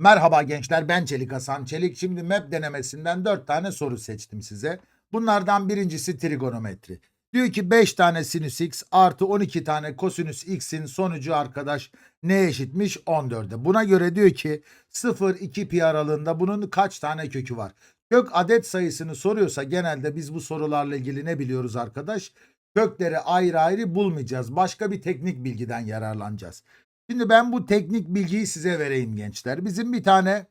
Merhaba gençler ben Çelik Hasan Çelik. Şimdi MEP denemesinden 4 tane soru seçtim size. Bunlardan birincisi trigonometri. Diyor ki 5 tane sinüs x artı 12 tane kosinüs x'in sonucu arkadaş ne eşitmiş 14'e. Buna göre diyor ki 0-2 pi aralığında bunun kaç tane kökü var? Kök adet sayısını soruyorsa genelde biz bu sorularla ilgili ne biliyoruz arkadaş? Kökleri ayrı ayrı bulmayacağız. Başka bir teknik bilgiden yararlanacağız. Şimdi ben bu teknik bilgiyi size vereyim gençler. Bizim bir tane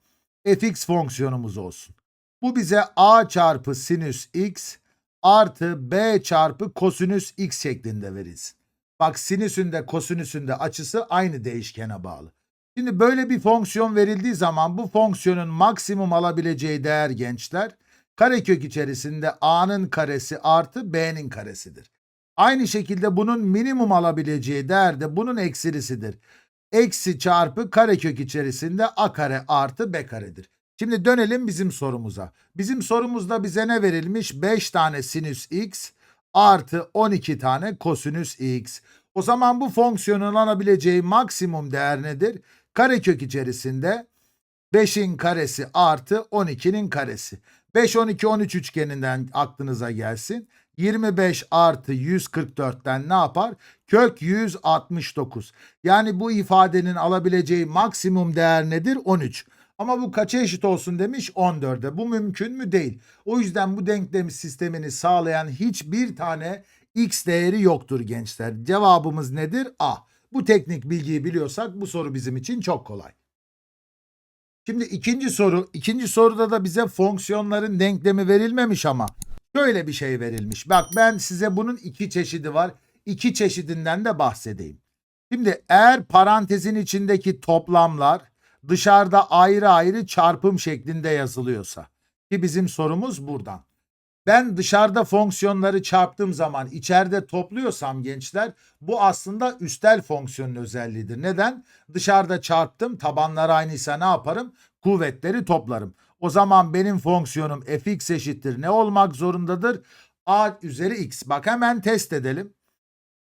fx fonksiyonumuz olsun. Bu bize a çarpı sinüs x artı b çarpı kosinüs x şeklinde verilsin. Bak sinüsünde kosinüsünde açısı aynı değişkene bağlı. Şimdi böyle bir fonksiyon verildiği zaman bu fonksiyonun maksimum alabileceği değer gençler karekök içerisinde a'nın karesi artı b'nin karesidir. Aynı şekilde bunun minimum alabileceği değer de bunun eksilisidir eksi çarpı karekök içerisinde a kare artı b karedir. Şimdi dönelim bizim sorumuza. Bizim sorumuzda bize ne verilmiş? 5 tane sinüs x artı 12 tane kosinüs x. O zaman bu fonksiyonun alabileceği maksimum değer nedir? Karekök içerisinde 5'in karesi artı 12'nin karesi. 5, 12, 13 üçgeninden aklınıza gelsin. 25 artı 144'ten ne yapar? Kök 169. Yani bu ifadenin alabileceği maksimum değer nedir? 13. Ama bu kaça eşit olsun demiş 14'e. Bu mümkün mü? Değil. O yüzden bu denklem sistemini sağlayan hiçbir tane x değeri yoktur gençler. Cevabımız nedir? A. Bu teknik bilgiyi biliyorsak bu soru bizim için çok kolay. Şimdi ikinci soru. İkinci soruda da bize fonksiyonların denklemi verilmemiş ama şöyle bir şey verilmiş. Bak ben size bunun iki çeşidi var. İki çeşidinden de bahsedeyim. Şimdi eğer parantezin içindeki toplamlar dışarıda ayrı ayrı çarpım şeklinde yazılıyorsa ki bizim sorumuz buradan. Ben dışarıda fonksiyonları çarptığım zaman içeride topluyorsam gençler bu aslında üstel fonksiyonun özelliğidir. Neden? Dışarıda çarptım tabanlar aynıysa ne yaparım? Kuvvetleri toplarım. O zaman benim fonksiyonum fx eşittir ne olmak zorundadır? a üzeri x. Bak hemen test edelim.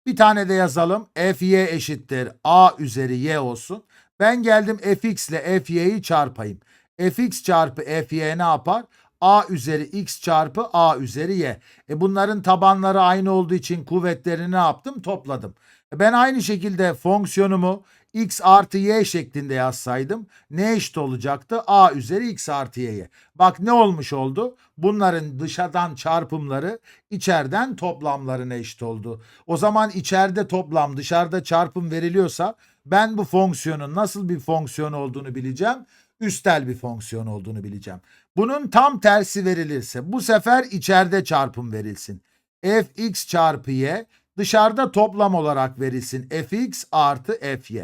Bir tane de yazalım. fy eşittir a üzeri y olsun. Ben geldim fx ile fy'yi çarpayım. fx çarpı fy ne yapar? a üzeri x çarpı a üzeri y. E bunların tabanları aynı olduğu için kuvvetlerini ne yaptım? Topladım. E ben aynı şekilde fonksiyonumu x artı y şeklinde yazsaydım ne eşit olacaktı? a üzeri x artı y'ye. Bak ne olmuş oldu? Bunların dışarıdan çarpımları içeriden toplamlarına eşit oldu. O zaman içeride toplam dışarıda çarpım veriliyorsa ben bu fonksiyonun nasıl bir fonksiyon olduğunu bileceğim. Üstel bir fonksiyon olduğunu bileceğim. Bunun tam tersi verilirse bu sefer içeride çarpım verilsin. fx çarpı y dışarıda toplam olarak verilsin. fx artı fy.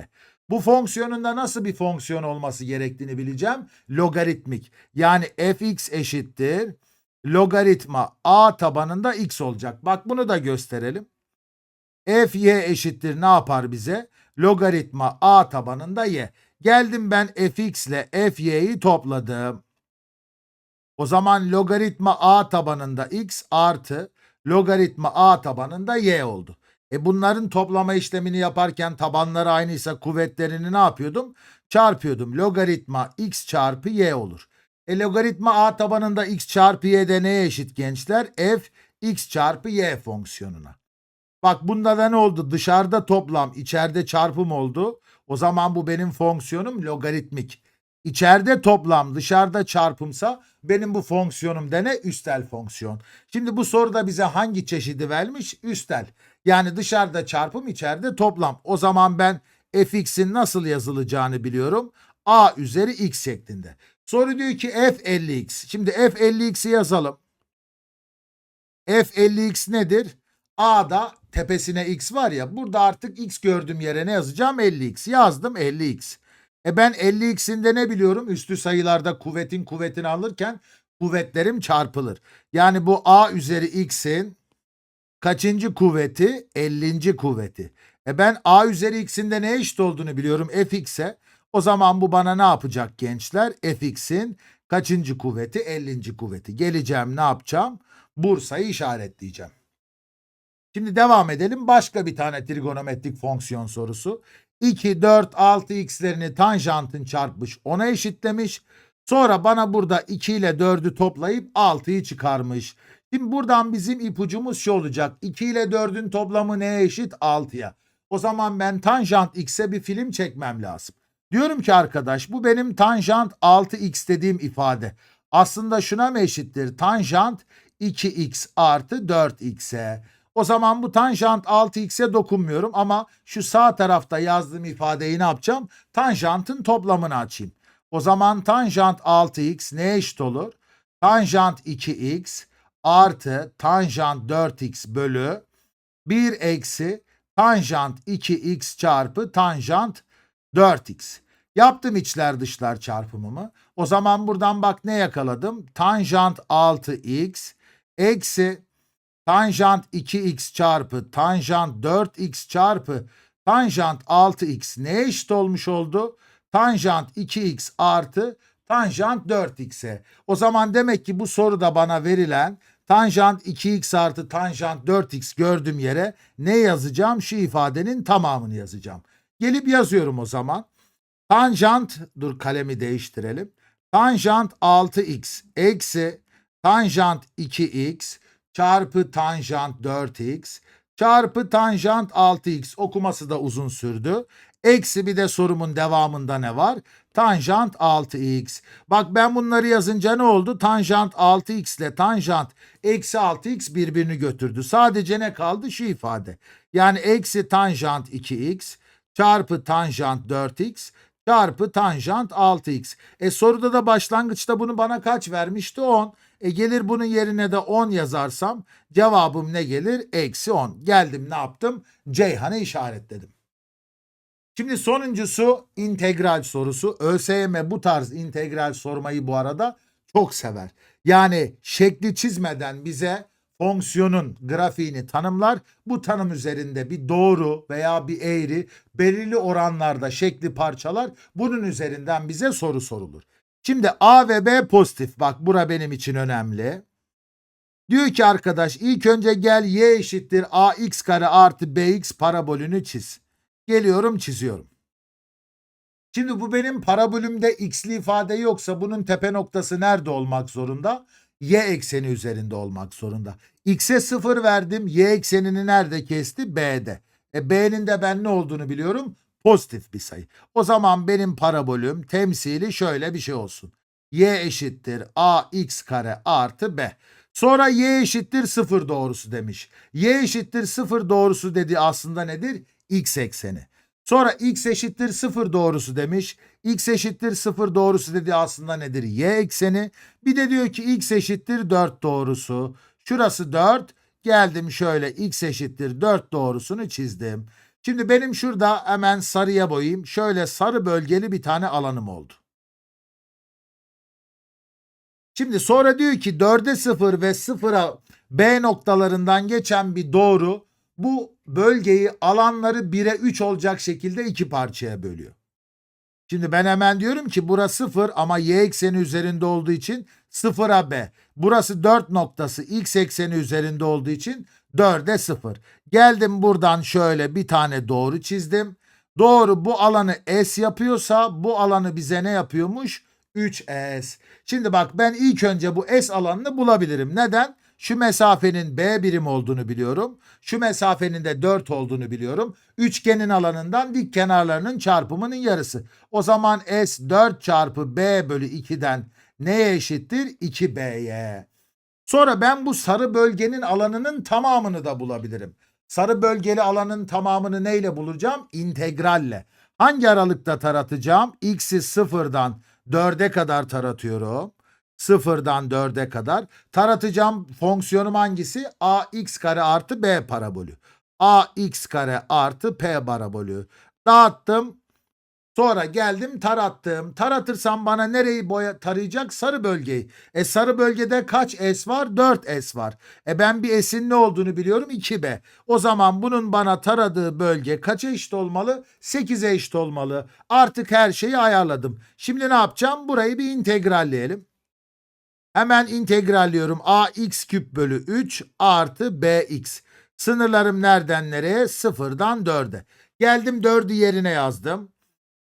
Bu fonksiyonun da nasıl bir fonksiyon olması gerektiğini bileceğim. Logaritmik. Yani fx eşittir. Logaritma a tabanında x olacak. Bak bunu da gösterelim. fy eşittir ne yapar bize? Logaritma a tabanında y. Geldim ben fx ile fy'yi topladım. O zaman logaritma a tabanında x artı logaritma a tabanında y oldu. E bunların toplama işlemini yaparken tabanları aynıysa kuvvetlerini ne yapıyordum? Çarpıyordum. Logaritma x çarpı y olur. E logaritma a tabanında x çarpı y de neye eşit gençler? f x çarpı y fonksiyonuna. Bak bunda da ne oldu? Dışarıda toplam, içeride çarpım oldu. O zaman bu benim fonksiyonum logaritmik. İçeride toplam, dışarıda çarpımsa benim bu fonksiyonum da ne? Üstel fonksiyon. Şimdi bu soruda bize hangi çeşidi vermiş? Üstel. Yani dışarıda çarpım, içeride toplam. O zaman ben fx'in nasıl yazılacağını biliyorum. a üzeri x şeklinde. Soru diyor ki f 50x. Şimdi f 50x'i yazalım. f 50x nedir? A'da tepesine x var ya burada artık x gördüğüm yere ne yazacağım? 50x. Yazdım 50x. E ben 50x'in de ne biliyorum? Üstü sayılarda kuvvetin kuvvetini alırken kuvvetlerim çarpılır. Yani bu a üzeri x'in kaçıncı kuvveti? 50. kuvveti. E ben a üzeri x'in de ne eşit olduğunu biliyorum fx'e. O zaman bu bana ne yapacak gençler? fx'in kaçıncı kuvveti? 50. kuvveti. Geleceğim ne yapacağım? Bursa'yı işaretleyeceğim. Şimdi devam edelim. Başka bir tane trigonometrik fonksiyon sorusu. 2, 4, 6x'lerini tanjantın çarpmış 10'a eşitlemiş. Sonra bana burada 2 ile 4'ü toplayıp 6'yı çıkarmış. Şimdi buradan bizim ipucumuz şu olacak. 2 ile 4'ün toplamı neye eşit? 6'ya. O zaman ben tanjant x'e bir film çekmem lazım. Diyorum ki arkadaş bu benim tanjant 6x dediğim ifade. Aslında şuna mı eşittir? Tanjant 2x artı 4x'e. O zaman bu tanjant 6x'e dokunmuyorum ama şu sağ tarafta yazdığım ifadeyi ne yapacağım? Tanjantın toplamını açayım. O zaman tanjant 6x neye eşit olur? Tanjant 2x artı tanjant 4x bölü 1 eksi tanjant 2x çarpı tanjant 4x. Yaptım içler dışlar çarpımımı. O zaman buradan bak ne yakaladım? Tanjant 6x eksi tanjant 2x çarpı tanjant 4x çarpı tanjant 6x neye eşit olmuş oldu? Tanjant 2x artı tanjant 4x'e. O zaman demek ki bu soruda bana verilen tanjant 2x artı tanjant 4x gördüğüm yere ne yazacağım? Şu ifadenin tamamını yazacağım. Gelip yazıyorum o zaman. Tanjant, dur kalemi değiştirelim. Tanjant 6x eksi tanjant 2x çarpı tanjant 4x çarpı tanjant 6x okuması da uzun sürdü. Eksi bir de sorumun devamında ne var? Tanjant 6x. Bak ben bunları yazınca ne oldu? Tanjant 6x ile tanjant eksi 6x birbirini götürdü. Sadece ne kaldı? Şu ifade. Yani eksi tanjant 2x çarpı tanjant 4x çarpı tanjant 6x. E soruda da başlangıçta bunu bana kaç vermişti? 10. E gelir bunun yerine de 10 yazarsam cevabım ne gelir? Eksi 10. Geldim ne yaptım? Ceyhan'ı işaretledim. Şimdi sonuncusu integral sorusu. ÖSYM bu tarz integral sormayı bu arada çok sever. Yani şekli çizmeden bize fonksiyonun grafiğini tanımlar. Bu tanım üzerinde bir doğru veya bir eğri belirli oranlarda şekli parçalar. Bunun üzerinden bize soru sorulur. Şimdi A ve B pozitif. Bak bura benim için önemli. Diyor ki arkadaş ilk önce gel y eşittir ax kare artı bx parabolünü çiz. Geliyorum çiziyorum. Şimdi bu benim parabolümde x'li ifade yoksa bunun tepe noktası nerede olmak zorunda? Y ekseni üzerinde olmak zorunda. X'e 0 verdim. Y eksenini nerede kesti? B'de. E B'nin de ben ne olduğunu biliyorum. Pozitif bir sayı. O zaman benim parabolüm temsili şöyle bir şey olsun. Y eşittir ax kare artı b. Sonra y eşittir 0 doğrusu demiş. Y eşittir 0 doğrusu dedi aslında nedir? X ekseni. Sonra x eşittir 0 doğrusu demiş. x eşittir 0 doğrusu dedi aslında nedir? Y ekseni. Bir de diyor ki x eşittir 4 doğrusu. Şurası 4. Geldim şöyle x eşittir 4 doğrusunu çizdim. Şimdi benim şurada hemen sarıya boyayayım. Şöyle sarı bölgeli bir tane alanım oldu. Şimdi sonra diyor ki 4'e 0 ve 0'a B noktalarından geçen bir doğru bu bölgeyi alanları 1'e 3 olacak şekilde iki parçaya bölüyor. Şimdi ben hemen diyorum ki burası 0 ama y ekseni üzerinde olduğu için 0'a b. Burası 4 noktası x ekseni üzerinde olduğu için 4'e 0. Geldim buradan şöyle bir tane doğru çizdim. Doğru bu alanı S yapıyorsa bu alanı bize ne yapıyormuş? 3S. Şimdi bak ben ilk önce bu S alanını bulabilirim. Neden? Şu mesafenin B birim olduğunu biliyorum. Şu mesafenin de 4 olduğunu biliyorum. Üçgenin alanından dik kenarlarının çarpımının yarısı. O zaman S 4 çarpı B bölü 2'den neye eşittir? 2B'ye. Sonra ben bu sarı bölgenin alanının tamamını da bulabilirim. Sarı bölgeli alanın tamamını neyle bulacağım? İntegralle. Hangi aralıkta taratacağım? X'i sıfırdan 4'e kadar taratıyorum. Sıfırdan 4'e kadar. Taratacağım fonksiyonum hangisi? ax kare artı b parabolü. ax kare artı p parabolü. Dağıttım. Sonra geldim tarattım. Taratırsam bana nereyi boya tarayacak? Sarı bölgeyi. E sarı bölgede kaç S var? 4 S var. E ben bir S'in ne olduğunu biliyorum 2B. O zaman bunun bana taradığı bölge kaça eşit olmalı? 8'e eşit olmalı. Artık her şeyi ayarladım. Şimdi ne yapacağım? Burayı bir integralleyelim. Hemen integralliyorum. ax küp bölü 3 artı bx. Sınırlarım nereden nereye? Sıfırdan 4'e. Geldim 4'ü yerine yazdım.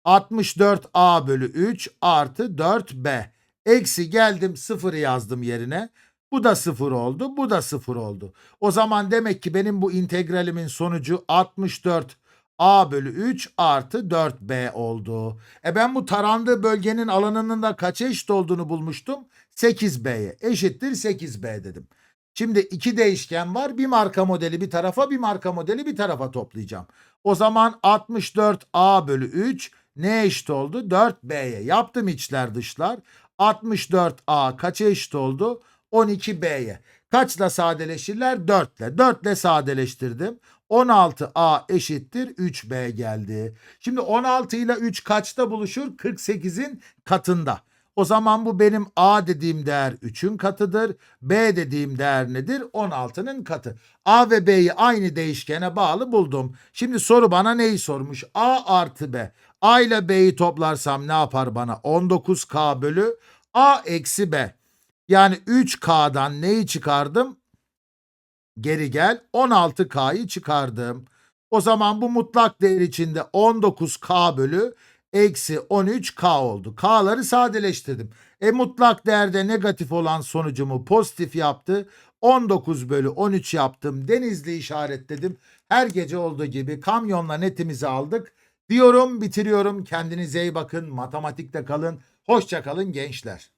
64A bölü 3 artı 4B. Eksi geldim 0'ı yazdım yerine. Bu da 0 oldu. Bu da 0 oldu. O zaman demek ki benim bu integralimin sonucu 64 A bölü 3 artı 4B oldu. E ben bu tarandığı bölgenin alanının da kaça eşit olduğunu bulmuştum? 8B'ye. Eşittir 8B dedim. Şimdi iki değişken var. Bir marka modeli bir tarafa, bir marka modeli bir tarafa toplayacağım. O zaman 64A bölü 3 ne eşit oldu? 4B'ye. Yaptım içler dışlar. 64A kaça eşit oldu? 12B'ye. Kaçla sadeleşirler? 4 ile. 4 ile sadeleştirdim. 16A eşittir 3B geldi. Şimdi 16 ile 3 kaçta buluşur? 48'in katında. O zaman bu benim A dediğim değer 3'ün katıdır. B dediğim değer nedir? 16'nın katı. A ve B'yi aynı değişkene bağlı buldum. Şimdi soru bana neyi sormuş? A artı B. A ile B'yi toplarsam ne yapar bana? 19K bölü A eksi B. Yani 3K'dan neyi çıkardım? Geri gel 16K'yı çıkardım. O zaman bu mutlak değer içinde 19K bölü eksi 13K oldu. K'ları sadeleştirdim. E mutlak değerde negatif olan sonucumu pozitif yaptı. 19 bölü 13 yaptım. Denizli işaretledim. Her gece olduğu gibi kamyonla netimizi aldık. Diyorum bitiriyorum. Kendinize iyi bakın. Matematikte kalın. Hoşça kalın gençler.